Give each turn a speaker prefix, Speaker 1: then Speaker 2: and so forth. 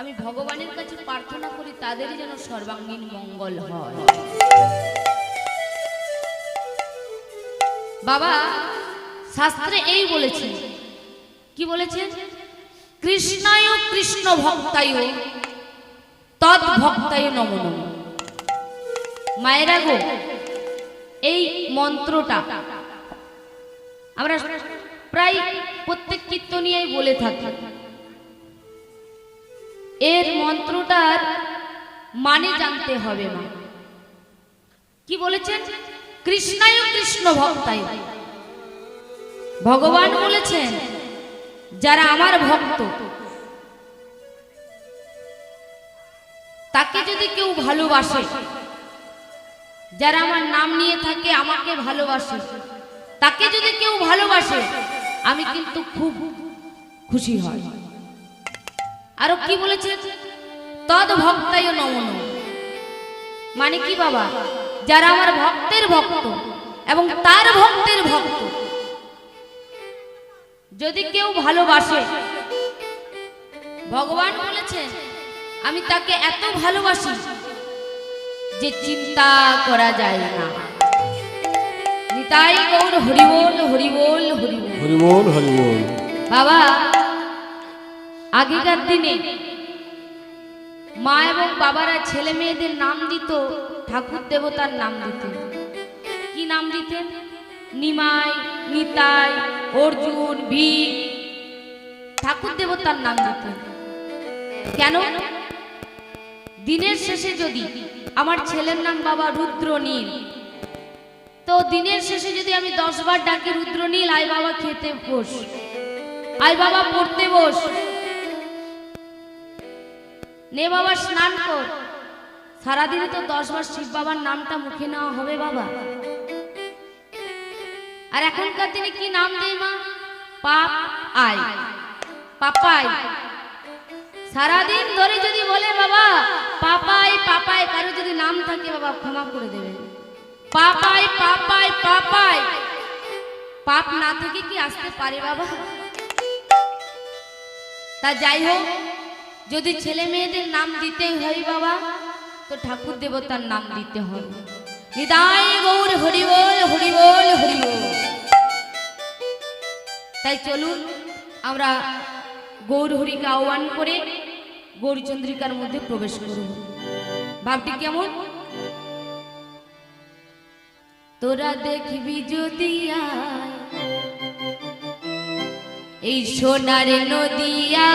Speaker 1: আমি ভগবানের কাছে প্রার্থনা করি তাদেরই যেন সর্বাঙ্গীন মঙ্গল হয়। বাবা, শাস্ত্রে এই বলেছে। কি বলেছে? কৃষ্ণায় কৃষ্ণ ভক্তায় তৎ ভক্তায় নম মায়েরা গো, এই মন্ত্রটা আমরা প্রায় প্রত্যেক কীর্তনিয়াই বলে থাকি। এর মন্ত্রটার মানে জানতে হবে মা। কি বলেছেন? কৃষ্ণায় কৃষ্ণ ভক্তায়। ভগবান বলেছেন, যারা আমার ভক্ত, তাকে যদি কেউ ভালোবাসে, যারা আমার নাম নিয়ে থাকে, আমাকে ভালোবাসে, তাকে যদি কেউ ভালোবাসে, আমি কিন্তু খুব খুশি হয় আরও কি বলেছে? তদ ভক্তায় নমন। মানে কি বাবা? যারা আমার ভক্তের ভক্ত এবং তার ভক্তের ভক্ত। যদি কেউ ভালোবাসে ভগবান বলেছেন আমি তাকে এত ভালোবাসি যে চিন্তা করা যায় না। নিতাই গৌর হরিবোল হরিবোল হরিবোল।
Speaker 2: হরিবোল হরিবোল।
Speaker 1: বাবা আগেকার দিনে মা এবং বাবারা ছেলে মেয়েদের নাম দিত, ঠাকুর দেবতার নাম দিতেন কি নাম দিতেন? নিমাই, নিতাই, অর্জুন, ভীম। ঠাকুর দেবতার নাম দিতেন। কেন? দিনের শেষে যদি আমার ছেলের নাম বাবা রুদ্র নীল তো দিনের শেষে যদি আমি দশ বার ডাকি রুদ্র নীল আয় বাবা খেতে বস। আয় বাবা পড়তে বস। নে বাবা, স্নান কর। সারাদিনে তো দশ বার শিব বাবার নামটা মুখে নেওয়া হবে বাবা। আর এখনকার দিনে কি নাম দেয় মা? পাপ আয়। পাপাই সারাদিন ধরে যদি বলে বাবা পাপাই পাপাই কারও যদি নাম থাকে বাবা, ক্ষমা করে দেবেন পাপাই পাপাই পাপাই পাপ না থেকে কি আসতে পারে বাবা? তা যাই হোক যদি ছেলে মেয়েদের নাম দিতেই হয় বাবা, তো ঠাকুর দেবতার নাম দিতে হবে নিদায় গৌর হরিবল হরিবল হরিবল তাই চলুন, আমরা গৌর হরিকে আহ্বান করে গৌরচন্দ্রিকার মধ্যে প্রবেশ করব ভাবটি কেমন? তোরা দেখবি যদি এই সোনার নদিয়া